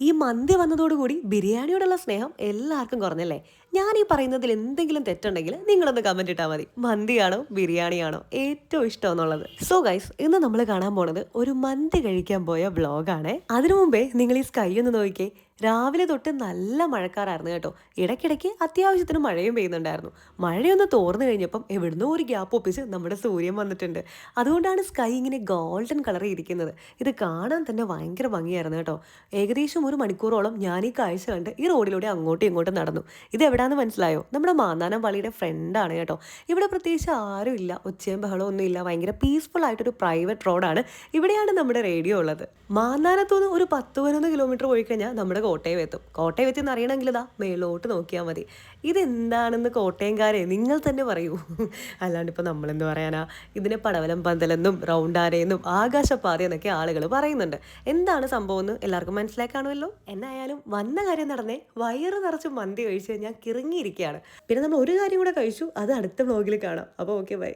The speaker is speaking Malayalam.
ഈ മന്തി വന്നതോടുകൂടി ബിരിയാണിയോടുള്ള സ്നേഹം എല്ലാവർക്കും കുറഞ്ഞല്ലേ? ഞാൻ ഈ പറയുന്നതിൽ എന്തെങ്കിലും തെറ്റുണ്ടെങ്കിൽ നിങ്ങളൊന്ന് കമന്റ് ഇട്ടാൽ മതി. മന്തിയാണോ ബിരിയാണിയാണോ ഏറ്റവും ഇഷ്ടം എന്നുള്ളത്. സോ ഗൈസ് ഇന്ന് നമ്മൾ കാണാൻ പോണത് ഒരു മന്തി കഴിക്കാൻ പോയ വ്ളോഗാണ് അതിനു മുമ്പേ നിങ്ങൾ ഈ സ്കൈ ഒന്ന് നോക്കിയേ രാവിലെ തൊട്ട് നല്ല മഴക്കാറായിരുന്നു കേട്ടോ. ഇടയ്ക്കിടയ്ക്ക് അത്യാവശ്യത്തിന് മഴയും പെയ്യുന്നുണ്ടായിരുന്നു. മഴയൊന്ന് തോർന്നു കഴിഞ്ഞപ്പം എവിടുന്നോ ഒരു ഗ്യാപ്പ് ഒപ്പിച്ച് നമ്മുടെ സൂര്യൻ വന്നിട്ടുണ്ട്. അതുകൊണ്ടാണ് സ്കൈ ഇങ്ങനെ ഗോൾഡൻ കളറിൽ ഇരിക്കുന്നത്. ഇത് കാണാൻ തന്നെ ഭയങ്കര ഭംഗിയായിരുന്നു കേട്ടോ. ഏകദേശം ഒരു മണിക്കൂറോളം ഞാൻ ഈ കാഴ്ച കണ്ട് ഈ റോഡിലൂടെ അങ്ങോട്ടും ഇങ്ങോട്ടും നടന്നു. ഇത് എവിടാന്ന് മനസ്സിലായോ? നമ്മുടെ മാന്നാനം പള്ളിയുടെ ഫ്രണ്ടാണ് കേട്ടോ. ഇവിടെ പ്രത്യേകിച്ച് ആരും ഇല്ല. ഒച്ചയും ബഹളവും ഒന്നും ഇല്ല. ഭയങ്കര പീസ്ഫുൾ ആയിട്ടൊരു പ്രൈവറ്റ് റോഡാണ് ഇവിടെയാണ് നമ്മുടെ റേഡിയോ ഉള്ളത്. മാന്നാനത്തുനിന്ന് ഒരു പത്ത് പതിനൊന്ന് കിലോമീറ്റർ പോയി കഴിഞ്ഞാൽ നമ്മുടെ കോട്ടയം എത്തും കോട്ടയം എത്തി എന്ന് അറിയണമെങ്കിൽ ഇതാ മേലോട്ട് നോക്കിയാൽ മതി. ഇതെന്താണെന്ന് കോട്ടയംകാരെ നിങ്ങൾ തന്നെ പറയൂ. അല്ലാണ്ട് ഇപ്പോൾ നമ്മളെന്ന് പറയാനാ? ഇതിനെ പടവലം പന്തലെന്നും റൗണ്ടാരയെന്നും ആകാശപാത എന്നൊക്കെ ആളുകൾ പറയുന്നുണ്ട്. എന്താണ് സംഭവം എന്ന് എല്ലാവർക്കും മനസ്സിലാക്കാണുമല്ലോ എന്നായാലും വന്ന കാര്യം നടന്നേ വയറ് നിറച്ച് മന്തി കഴിച്ച് ഞാൻ കിറങ്ങിയിരിക്കുകയാണ്. പിന്നെ നമ്മൾ ഒരു കാര്യം കൂടെ കഴിച്ചു അത് അടുത്ത വ്ലോഗിൽ കാണാം. അപ്പോൾ ഓക്കെ ബൈ